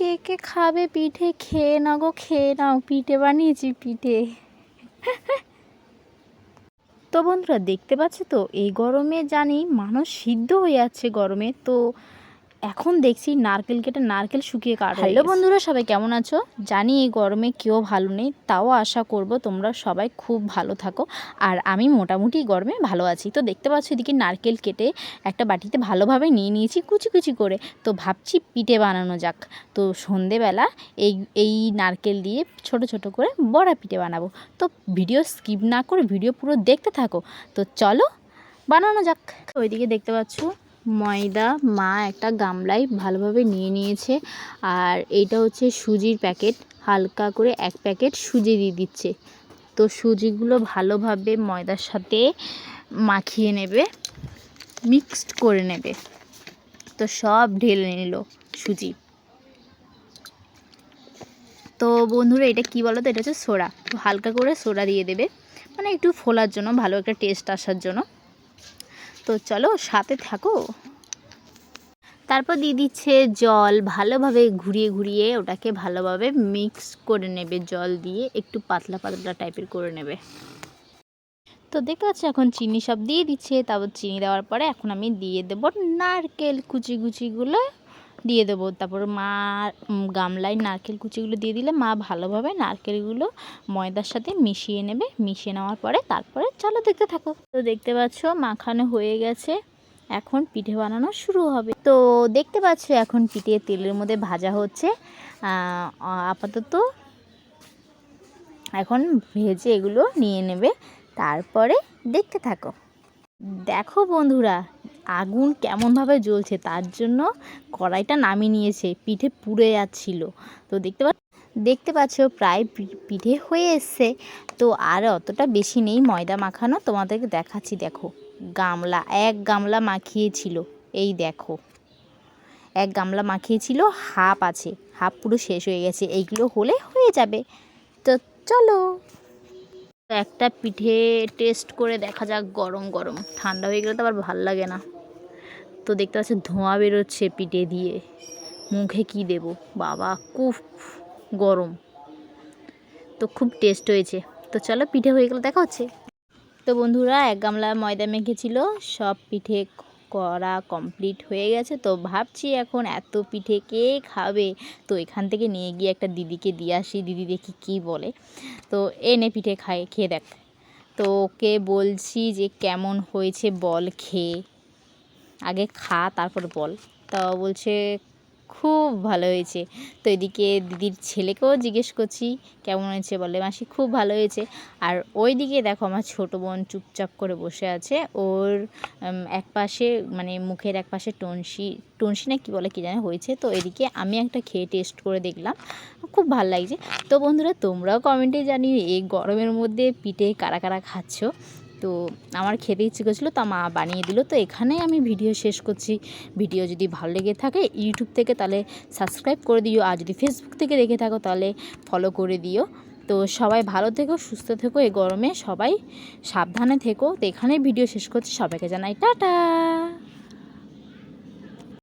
কে কে খাবে পিঠে? খেয়ে না গো, খেয়ে নাও। পিঠে বানিয়েছি, পিঠে। তো বন্ধুরা, দেখতে পাচ্ছ তো? এই গরমে জানি মানুষ সিদ্ধ হয়ে যাচ্ছে গরমে। তো এখন দেখছি নারকেল কেটে নারকেল শুকিয়ে কাট হ্যালো বন্ধুরা সবাই কেমন আছো? জানি এই গরমে কেউ ভালো নেই তাও আশা করব তোমরা সবাই খুব ভালো থাকো। আর আমি মোটামুটি গরমে ভালো আছি। তো দেখতে পাচ্ছ এদিকে নারকেল কেটে একটা বাটিতে ভালোভাবে নিয়ে নিয়েছি কুচি কুচি করে। তো ভাবছি পিঠে বানানো যাক। তো সন্ধেবেলা এই এই নারকেল দিয়ে ছোট ছোট করে বড়া পিঠে বানাবো। তো ভিডিও স্কিপ না করে ভিডিও পুরো দেখতে থাকো। তো চলো বানানো যাক। ওইদিকে দেখতে পাচ্ছ ময়দা, মা একটা গামলায় ভালোভাবে নিয়ে নিয়েছে। আর এইটা হচ্ছে সুজির প্যাকেট। হালকা করে এক প্যাকেট সুজি দিয়ে দিচ্ছে। তো সুজিগুলো ভালোভাবে ময়দার সাথে মাখিয়ে নেবে, মিক্সড করে নেবে। তো সব ঢেলে নিল সুজি। তো বন্ধুরা, এটা কি বলো তো এটা হচ্ছে সোডা। হালকা করে সোডা দিয়ে দেবে। মানে একটু ফোলার জন্য, ভালো একটা টেস্ট আসার জন্য। তো চলো সাথে থাকো। তারপর দিয়ে দিচ্ছে জল, ভালোভাবে ঘুরিয়ে ঘুরিয়ে ওটাকে ভালোভাবে মিক্স করে নেবে জল দিয়ে, একটু পাতলা পাতলা টাইপের করে নেবে। তো দেখতে পাচ্ছি এখন চিনি সব দিয়ে দিচ্ছে, তারপর চিনি দেওয়ার পরে এখন আমি দিয়ে দেবো নারকেল কুচি কুচিগুলো। দিয়ে দেবো। তারপর মা গামলায় নারকেল কুচিগুলো দিয়ে দিলে মা ভালোভাবে নারকেলগুলো ময়দার সাথে মিশিয়ে নেবে। মিশিয়ে নেওয়ার পরে তারপরে চলো দেখতে থাকো। তো দেখতে পাচ্ছ মাখানো হয়ে গেছে। এখন পিঠে বানানো শুরু হবে। তো দেখতে পাচ্ছ এখন পিঠে তেলের মধ্যে ভাজা হচ্ছে। আপাতত এখন ভেজে এগুলো নিয়ে নেবে। তারপরে দেখতে থাকো। দেখো বন্ধুরা আগুন কেমনভাবে জ্বলছে তার জন্য কড়াইটা নামিয়ে নিয়েছে, পিঠে পুড়ে যাচ্ছিল। তো দেখতে পাচ্ছ দেখতে পাচ্ছ প্রায় পিঠে হয়ে এসছে। তো আর অতটা বেশি নেই, ময়দা মাখানো তোমাদেরকে দেখাচ্ছি, দেখো। গামলা, এক গামলা মাখিয়েছিল, এই দেখো। এক গামলা মাখিয়েছিল, হাফ আছে, হাফ পুরো শেষ হয়ে গেছে, এইগুলো হলে হয়ে যাবে। তো চলো। একটা পিঠে টেস্ট করে দেখা যাক, গরম গরম। ঠান্ডা হয়ে গেলে তো আবার ভালো লাগে না। তো দেখতে পাচ্ছি ধোঁয়া বেরোচ্ছে পিঠে দিয়ে। মুখে কি দেব? বাবা খুব গরম। তো খুব টেস্ট হয়েছে। তো চলো পিঠে হয়ে গেলে দেখা হচ্ছে। তো বন্ধুরা, এক গামলা ময়দা মেখেছিল। সব পিঠে করা কমপ্লিট হয়ে গেছে। তো ভাবছি এখন এত পিঠে কে খাবে? তো এখান থেকে নিয়ে গিয়ে একটা দিদিকে দিয়ে আসি। দিদি দেখি কী বলে। তো এনে পিঠে খায়, খেয়ে দেখ। তো ওকে বলছি যে কেমন হয়েছে বল খেয়ে। আগে খা, তারপর বল। তা বলছে, খুব ভালো হয়েছে। তো এদিকে দিদির ছেলেকেও জিজ্ঞেস করছি, কেমন হয়েছে? বলে, মাসি, খুব ভালো হয়েছে। আর ওই দিকে দেখো, আমার ছোটো বোন চুপচাপ করে বসে আছে। ওর এক পাশে মানে মুখের এক পাশে টনসি টনসি না কী বলে কী জানে, হয়েছে। তো এদিকে আমি একটা খেয়ে টেস্ট করে দেখলাম, খুব ভালো লাগছে। তো বন্ধুরা, তোমরাও কমেন্টে জানি এই গরমের মধ্যে পিঠে কারা কারা খাচ্ছ? তো আমার খেতে ইচ্ছে করছিল, তা মা বানিয়ে দিল। তো এখানেই আমি ভিডিও শেষ করছি। ভিডিও যদি ভালো লেগে থাকে, ইউটিউব থেকে তাহলে সাবস্ক্রাইব করে দিও। আর যদি ফেসবুক থেকে দেখে থাকো, তাহলে ফলো করে দিও। তো সবাই ভালো থেকো, সুস্থ থেকো। এই গরমে সবাই সাবধানে থেকো। তো এখানেই ভিডিও শেষ করছি। সবাইকে জানাই টাটা।